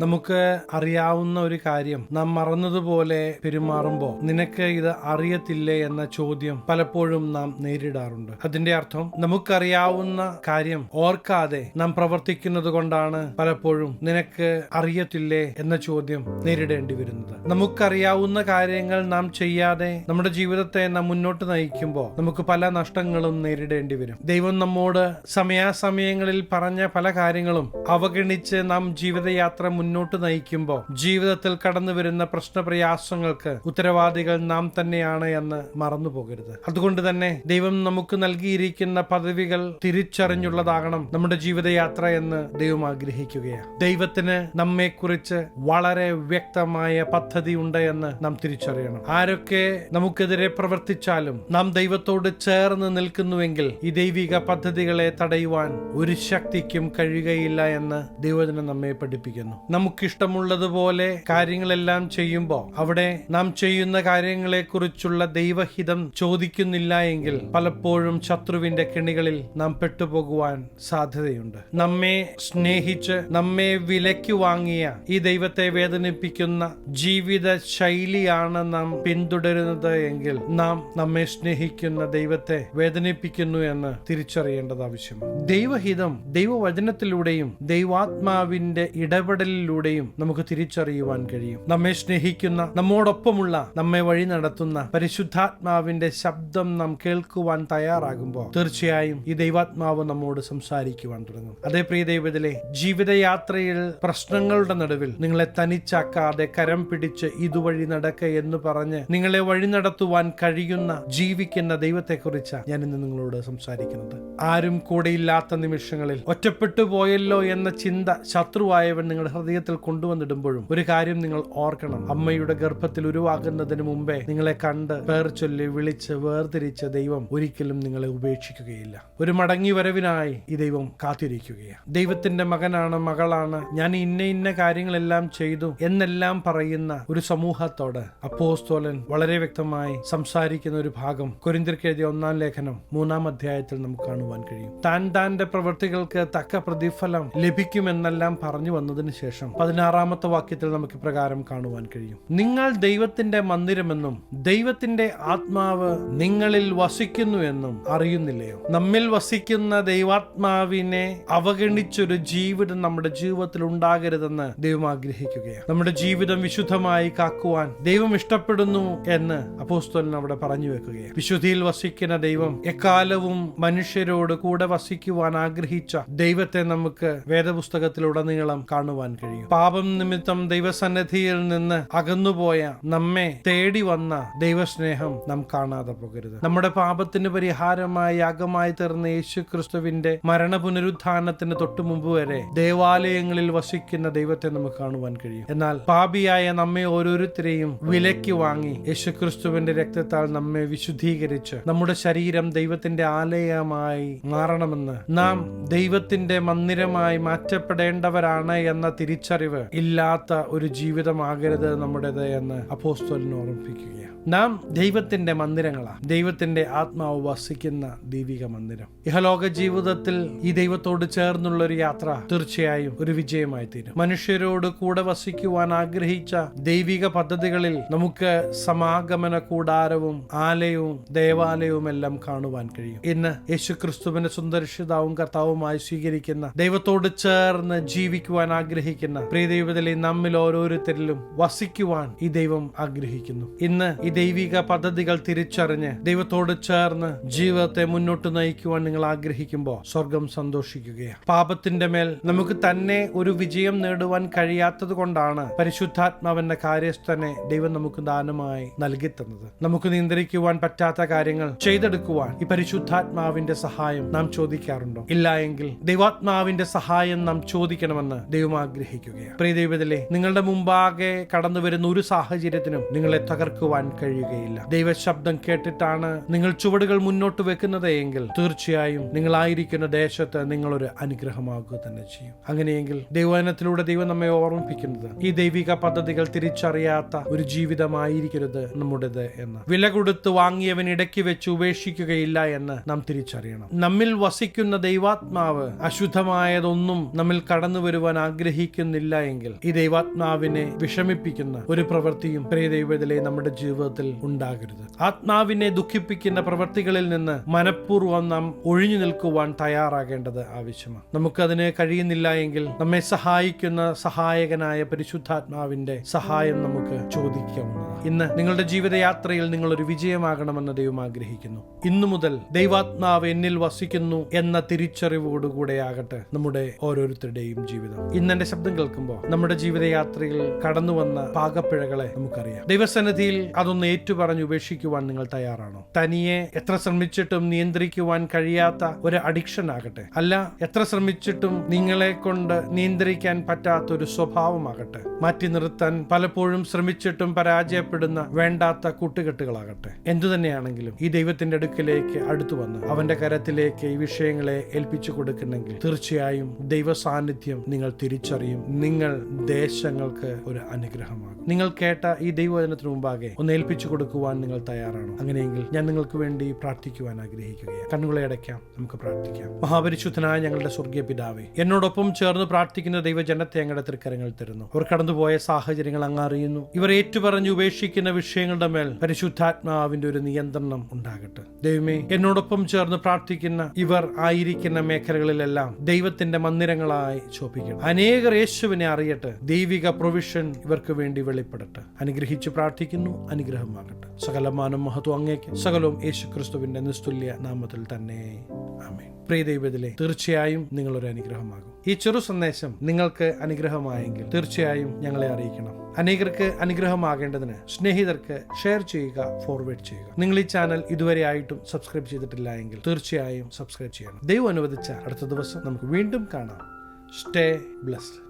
നമുക്ക് അറിയാവുന്ന ഒരു കാര്യം. നാം മറന്നതുപോലെ പെരുമാറുമ്പോൾ നിനക്ക് ഇത് അറിയത്തില്ലേ എന്ന ചോദ്യം പലപ്പോഴും നാം നേരിടാറുണ്ട്. അതിന്റെ അർത്ഥം നമുക്കറിയാവുന്ന കാര്യം ഓർക്കാതെ നാം പ്രവർത്തിക്കുന്നത് കൊണ്ടാണ് പലപ്പോഴും നിനക്ക് അറിയത്തില്ലേ എന്ന ചോദ്യം നേരിടേണ്ടി വരുന്നത്. നമുക്കറിയാവുന്ന കാര്യങ്ങൾ നാം ചെയ്യാതെ നമ്മുടെ ജീവിതത്തെ നാം മുന്നോട്ട് നയിക്കുമ്പോൾ നമുക്ക് പല നഷ്ടങ്ങളും നേരിടേണ്ടി വരും. ദൈവം നമ്മോട് സമയാസമയങ്ങളിൽ പറഞ്ഞ പല കാര്യങ്ങളും അവഗണിച്ച് നാം ജീവിതയാത്ര മുന്നോട്ട് നയിക്കുമ്പോൾ ജീവിതത്തിൽ കടന്നു വരുന്ന പ്രശ്നപ്രയാസങ്ങൾക്ക് ഉത്തരവാദികൾ നാം തന്നെയാണ് എന്ന് മറന്നു പോകരുത്. അതുകൊണ്ട് തന്നെ ദൈവം നമുക്ക് നൽകിയിരിക്കുന്ന പദവികൾ തിരിച്ചറിഞ്ഞുള്ളതാകണം നമ്മുടെ ജീവിതയാത്ര എന്ന് ദൈവം ആഗ്രഹിക്കുകയാണ്. ദൈവത്തിന് നമ്മെക്കുറിച്ച് വളരെ വ്യക്തമായ പദ്ധതി ഉണ്ട് എന്ന് നാം തിരിച്ചറിയണം. ആരൊക്കെ നമുക്കെതിരെ പ്രവർത്തിച്ചാലും നാം ദൈവത്തോട് ചേർന്ന് നിൽക്കുന്നുവെങ്കിൽ ഈ ദൈവിക പദ്ധതികളെ തടയുവാൻ ഒരു ശക്തിക്കും കഴിയുകയില്ല എന്ന് ദൈവജനം നമ്മെ പഠിപ്പിക്കുന്നു. നമുക്കിഷ്ടമുള്ളതുപോലെ കാര്യങ്ങളെല്ലാം ചെയ്യുമ്പോൾ അവിടെ നാം ചെയ്യുന്ന കാര്യങ്ങളെ കുറിച്ചുള്ള ദൈവഹിതം ചോദിക്കുന്നില്ല എങ്കിൽ പലപ്പോഴും ശത്രുവിന്റെ കെണികളിൽ നാം പെട്ടുപോകുവാൻ സാധ്യതയുണ്ട്. നമ്മെ സ്നേഹിച്ച് നമ്മെ വിലയ്ക്ക് വാങ്ങിയ ഈ ദൈവത്തെ വേദനിപ്പിക്കുന്ന ജീവിത ശൈലിയാണ് നാം പിന്തുടരുന്നത് എങ്കിൽ നാം നമ്മെ സ്നേഹിക്കുന്ന ദൈവത്തെ വേദനിപ്പിക്കുന്നു എന്ന് തിരിച്ചറിയേണ്ടത് ആവശ്യമാണ്. ദൈവഹിതം ദൈവവചനത്തിലൂടെയും ദൈവാത്മാവിന്റെ ഇടപെടലിലൂടെയും നമുക്ക് തിരിച്ചറിയുവാൻ കഴിയും. നമ്മെ സ്നേഹിക്കുന്ന നമ്മോടൊപ്പമുള്ള നമ്മെ വഴി നടത്തുന്ന പരിശുദ്ധാത്മാവിന്റെ ശബ്ദം നാം കേൾക്കുവാൻ തയ്യാറാകുമ്പോൾ തീർച്ചയായും ഈ ദൈവാത്മാവ് നമ്മോട് സംസാരിക്കുവാൻ തുടങ്ങും. അതേ പ്രിയ ദൈവത്തിലെ ജീവിതയാത്രയിൽ പ്രശ്നങ്ങളുടെ നടുവിൽ നിങ്ങളെ തനിച്ചാക്കാതെ കരം പിടിച്ച് ഇതുവഴി നടക്ക എന്ന് പറഞ്ഞ് നിങ്ങളെ വഴി നടത്തുവാൻ കഴിയുന്ന ജീവിക്കുന്ന ദൈവത്തെക്കുറിച്ച് ഞാൻ ഇന്ന് നിങ്ങളോട് സംസാരിക്കുന്നത്. ആരും കൂടെയില്ലാത്ത നിമിഷങ്ങളിൽ ഒറ്റപ്പെട്ടു പോയല്ലോ എന്ന ചിന്ത ശത്രുവായവൻ നിങ്ങളുടെ ഹൃദയത്തിൽ കൊണ്ടുവന്നിടുമ്പോഴും ഒരു കാര്യം നിങ്ങൾ ഓർക്കണം. അമ്മയുടെ ഗർഭത്തിൽ ഉരുവാകുന്നതിന് മുമ്പേ നിങ്ങളെ കണ്ട് പേർ ചൊല്ലി വിളിച്ച് വേർതിരിച്ച ദൈവം ഒരിക്കലും നിങ്ങളെ ഉപേക്ഷിക്കുകയില്ല. ഒരു മടങ്ങി വരവിനായി ഈ ദൈവം കാത്തിരിക്കുകയാണ്. ദൈവത്തിന്റെ മകനാണ് മകളാണ്. ഞാൻ ഇന്ന ഇന്ന കാര്യങ്ങളെല്ലാം ചെയ്തു എന്നെല്ലാം പറയുന്ന ഒരു സമൂഹത്തോട് അപ്പോസ്തോലൻ വളരെ വ്യക്തമായി സംസാരിക്കുന്ന ഒരു ഭാഗം കൊരിന്തിർക്കെഴുതിയ ഒന്നാം ലേഖനം മൂന്നാം അധ്യായത്തിൽ നമുക്ക് കാണുവാൻ കഴിയും. താൻ താന്റെ പ്രവൃത്തികൾക്ക് തക്ക പ്രതിഫലം ലഭിക്കുമെന്നെല്ലാം പറഞ്ഞു വന്നതിന് ശേഷം പതിനാറാമത്തെ വാക്യത്തിൽ നമുക്ക് പ്രകാരം കാണുവാൻ കഴിയും. നിങ്ങൾ ദൈവത്തിന്റെ മന്ദിരമെന്നും ദൈവത്തിന്റെ ആത്മാവ് നിങ്ങളിൽ വസിക്കുന്നു എന്നും അറിയുന്നില്ലയോ? നമ്മിൽ വസിക്കുന്ന ദൈവാത്മാവിനെ അവഗണിച്ചൊരു ജീവിതം നമ്മുടെ ജീവിതത്തിൽ ഉണ്ടാകരുതെന്ന് ദൈവം ആഗ്രഹിക്കുകയാണ്. നമ്മുടെ ജീവിതം വിശുദ്ധമായി കാക്കുവാൻ ദൈവം ഇഷ്ടപ്പെടുന്നു എന്ന് അപ്പോസ്തോലൻ അവിടെ പറഞ്ഞു വെക്കുകയാണ്. വിശുദ്ധിയിൽ വസിക്കുന്ന ദൈവം എക്കാലവും മനുഷ്യരോട് കൂടെ വസിക്കുവാൻ ആഗ്രഹിച്ച ദൈവത്തെ നമുക്ക് വേദപുസ്തകത്തിലുടനീളം കാണുവാൻ കഴിയും. പാപം നിമിത്തം ദൈവസന്നിധിയിൽ നിന്ന് അകന്നുപോയ നമ്മെ തേടി വന്ന ദൈവസ്നേഹം നാം കാണാതെ പോകരുത്. നമ്മുടെ പാപത്തിന് പരിഹാരമായി യാഗമായി തീർന്ന യേശു ക്രിസ്തുവിന്റെ മരണ പുനരുത്ഥാനത്തിന് തൊട്ടു മുമ്പ് വരെ ദേവാലയങ്ങളിൽ വസിക്കുന്ന ദൈവത്തെ നമുക്ക് കാണുവാൻ കഴിയും. എന്നാൽ പാപിയായ നമ്മെ ഓരോരുത്തരെയും വിലയ്ക്ക് വാങ്ങി യേശു ക്രിസ്തുവിന്റെ രക്തത്താൽ നമ്മെ വിശുദ്ധീകരിച്ച് നമ്മുടെ ശരീരം ദൈവത്തിന്റെ ആലയമായി മാറണമെന്ന് നാം ദൈവത്തിന്റെ മന്ദിരമായി മാറ്റപ്പെടേണ്ടവരാണ് എന്ന തിരിച്ചറിവ് ഇല്ലാത്ത ഒരു ജീവിതമാകരുത് നമ്മുടേത് എന്ന് അപ്പോസ്തോലിന് ഓർമ്മിപ്പിക്കുകയാണ്. നാം ദൈവത്തിന്റെ മന്ദിരങ്ങളാണ് ദൈവത്തിന്റെ ആത്മാവ് വസിക്കുന്ന ദൈവിക മന്ദിരം. ഇഹലോക ജീവിതത്തിൽ ഈ ദൈവത്തോട് ചേർന്നുള്ള ഒരു യാത്ര തീർച്ചയായും ഒരു വിജയമായി തീരും. മനുഷ്യരോട് കൂടെ വസിക്കുവാൻ ആഗ്രഹിച്ച ദൈവിക പദ്ധതികളിൽ നമുക്ക് സമാഗമന കൂടാരവും ആലയവും ദേവാലയവും എല്ലാം കാണുവാൻ കഴിയും. ഇന്ന് യേശു ക്രിസ്തുവിന്റെ സുന്ദർശിതാവും കർത്താവുമായി സ്വീകരിക്കുന്ന ദൈവത്തോട് ചേർന്ന് ജീവിക്കുവാൻ ആഗ്രഹിക്കുന്ന പ്രിയ ദൈവത്തിലെ നമ്മിൽ ഓരോരുത്തരിലും വസിക്കുവാൻ ഈ ദൈവം ആഗ്രഹിക്കുന്നു. ഇന്ന് ഈ ദൈവിക പദ്ധതികൾ തിരിച്ചറിഞ്ഞ് ദൈവത്തോട് ചേർന്ന് ജീവിതത്തെ മുന്നോട്ട് നയിക്കുവാൻ നിങ്ങൾ ആഗ്രഹിക്കുമ്പോൾ സ്വർഗം സന്തോഷിക്കുകയാണ്. പാപത്തിന്റെ മേൽ നമുക്ക് തന്നെ ഒരു വിജയം നേടുവാൻ കഴിയാത്തത് കൊണ്ടാണ് പരിശുദ്ധാത്മാവിന്റെ കാര്യസ്ഥനെ ദൈവം നമുക്ക് ദാനമായി നൽകി തന്നത് നമുക്ക് നിയന്ത്രിക്കുവാൻ പറ്റാത്ത കാര്യങ്ങൾ ചെയ്തെടുക്കുവാൻ ഈ പരിശുദ്ധാത്മാവിന്റെ സഹായം നാം ചോദിക്കാറുണ്ടോ? ഇല്ല എങ്കിൽ ദൈവാത്മാവിന്റെ സഹായം നാം ചോദിക്കണമെന്ന് ദൈവം ആഗ്രഹിക്കുകയാണ് പ്രിയ ദൈവത്തിലെ നിങ്ങളുടെ മുമ്പാകെ കടന്നു വരുന്ന ഒരു സാഹചര്യത്തിനും നിങ്ങളെ തകർക്കുവാൻ കഴിയുകയില്ല. ദൈവശബ്ദം കേട്ടിട്ടാണ് നിങ്ങൾ ചുവടുകൾ മുന്നോട്ട് വെക്കുന്നത് എങ്കിൽ തീർച്ചയായും നിങ്ങളായിരിക്കുന്ന ദേശത്ത് നിങ്ങളൊരു അനുഗ്രഹമാകുക തന്നെ ചെയ്യും. അങ്ങനെയെങ്കിൽ ദൈവവചനത്തിലൂടെ ദൈവം നമ്മെ ഓർമ്മിപ്പിക്കുന്നത് ഈ ദൈവിക പദ്ധതികൾ തിരിച്ചറിയാത്ത ഒരു ജീവിതമായിരിക്കരുത് നമ്മുടേത് എന്ന്. വില കൊടുത്ത് വാങ്ങിയവൻ ഇടയ്ക്ക് വെച്ച് ഉപേക്ഷിക്കുകയില്ല എന്ന് നാം തിരിച്ചറിയണം. നമ്മിൽ വസിക്കുന്ന ദൈവാത്മാവ് അശുദ്ധമായതൊന്നും നമ്മിൽ കടന്നു വരുവാൻ സാധിക്കുന്നില്ല എങ്കിൽ ഈ ദൈവാത്മാവിനെ വിഷമിപ്പിക്കുന്ന ഒരു പ്രവൃത്തിയും പ്രിയ ദൈവത്തിലെ നമ്മുടെ ജീവിതത്തിൽ ഉണ്ടാകരുത്. ആത്മാവിനെ ദുഃഖിപ്പിക്കുന്ന പ്രവൃത്തികളിൽ നിന്ന് മനഃപൂർവം നാം ഒഴിഞ്ഞു നിൽക്കുവാൻ തയ്യാറാകേണ്ടത് ആവശ്യമാണ്. നമുക്കതിന് കഴിയുന്നില്ല എങ്കിൽ നമ്മെ സഹായിക്കുന്ന സഹായകനായ പരിശുദ്ധാത്മാവിന്റെ സഹായം നമുക്ക് ചോദിക്കാവുന്നതാണ്. ഇന്ന് നിങ്ങളുടെ ജീവിതയാത്രയിൽ നിങ്ങൾ ഒരു വിജയമാകണമെന്ന് ദൈവം ആഗ്രഹിക്കുന്നു. ഇന്നു മുതൽ ദൈവാത്മാവ് എന്നിൽ വസിക്കുന്നു എന്ന തിരിച്ചറിവോടുകൂടെ ആകട്ടെ നമ്മുടെ ഓരോരുത്തരുടെയും ജീവിതം. ഇന്ന് എന്റെ ശബ്ദം കേൾക്കുമ്പോൾ നമ്മുടെ ജീവിതയാത്രയിൽ കടന്നു വന്ന പാകപ്പിഴകളെ നമുക്കറിയാം. ദൈവസന്നിധിയിൽ അതൊന്ന് ഏറ്റുപറഞ്ഞ് ഉപേക്ഷിക്കുവാൻ നിങ്ങൾ തയ്യാറാണോ? തനിയെ എത്ര ശ്രമിച്ചിട്ടും നിയന്ത്രിക്കുവാൻ കഴിയാത്ത ഒരു അഡിക്ഷൻ ആകട്ടെ. അല്ല എത്ര ശ്രമിച്ചിട്ടും നിങ്ങളെ കൊണ്ട് നിയന്ത്രിക്കാൻ പറ്റാത്ത ഒരു സ്വഭാവമാകട്ടെ. മാറ്റി നിർത്താൻ പലപ്പോഴും ശ്രമിച്ചിട്ടും പരാജയപ്പെടുന്ന വേണ്ടാത്ത കൂട്ടുകെട്ടുകളാകട്ടെ. എന്തു തന്നെയാണെങ്കിലും ഈ ദൈവത്തിന്റെ അടുക്കിലേക്ക് അടുത്തു വന്ന് അവന്റെ കരത്തിലേക്ക് ഈ വിഷയങ്ങളെ ഏൽപ്പിച്ചു കൊടുക്കുന്നെങ്കിൽ തീർച്ചയായും ദൈവ സാന്നിധ്യം നിങ്ങൾ തിരിച്ചറിയും. നിങ്ങൾ ദേശങ്ങൾക്ക് ഒരു അനുഗ്രഹമാകും. നിങ്ങൾ കേട്ട ഈ ദൈവവചനത്തിന് മുമ്പാകെ ഒന്ന് ഏൽപ്പിച്ചു കൊടുക്കുവാൻ നിങ്ങൾ തയ്യാറാണോ. അങ്ങനെയെങ്കിൽ ഞാൻ നിങ്ങൾക്ക് വേണ്ടി പ്രാർത്ഥിക്കുവാൻ ആഗ്രഹിക്കുകയാണ്. കണ്ണുകളെ അടയ്ക്കാം നമുക്ക് പ്രാർത്ഥിക്കാം. മഹാപരിശുദ്ധനായ ഞങ്ങളുടെ സ്വർഗീയ പിതാവേ എന്നോടൊപ്പം ചേർന്ന് പ്രാർത്ഥിക്കുന്ന ദൈവജനത്തെ ഞങ്ങളുടെ തൃക്കരങ്ങൾ തരുന്നു. അവർ കടന്നുപോയ സാഹചര്യങ്ങൾ അങ്ങ് അറിയുന്നു. ഇവർ ഏറ്റുപറഞ്ഞ് ഉപേക്ഷിക്കുന്ന വിഷയങ്ങളുടെ മേൽ പരിശുദ്ധാത്മാവിന്റെ ഒരു നിയന്ത്രണം ഉണ്ടാകട്ടെ. ദൈവമേ എന്നോടൊപ്പം ചേർന്ന് പ്രാർത്ഥിക്കുന്ന ഇവർ ആയിരിക്കുന്ന മേഖലകളിലെല്ലാം ദൈവത്തിന്റെ മന്ദിരങ്ങളായി ശോഭിക്കണം. അനേകർ യേശുവിനെ അറിയട്ടെ. ദൈവിക പ്രൊവിഷൻ ഇവർക്ക് വേണ്ടി വെളിപ്പെടട്ടെ. അനുഗ്രഹിച്ച് പ്രാർത്ഥിക്കുന്നു. അനുഗ്രഹമാകട്ടെ. സകലമാനം മഹത്വം അങ്ങേക്ക് സകലവും യേശു ക്രിസ്തുവിന്റെ നിസ്തുല്യ നാമത്തിൽ തന്നെ. ആമേൻ. പ്രിയ ദൈവത്തിലെ തീർച്ചയായും നിങ്ങളൊരു അനുഗ്രഹമാകും. ഈ ചെറു സന്ദേശം നിങ്ങൾക്ക് അനുഗ്രഹമായെങ്കിൽ തീർച്ചയായും ഞങ്ങളെ അറിയിക്കണം. അനേകർക്ക് അനുഗ്രഹമാകേണ്ടതിന് സ്നേഹിതർക്ക് ഷെയർ ചെയ്യുക ഫോർവേഡ് ചെയ്യുക. നിങ്ങൾ ഈ ചാനൽ ഇതുവരെ ആയിട്ടും സബ്സ്ക്രൈബ് ചെയ്തിട്ടില്ല എങ്കിൽ തീർച്ചയായും സബ്സ്ക്രൈബ് ചെയ്യണം. ദൈവം അനുവദിച്ച അടുത്ത ദിവസം നമുക്ക് വീണ്ടും കാണാം. Stay blessed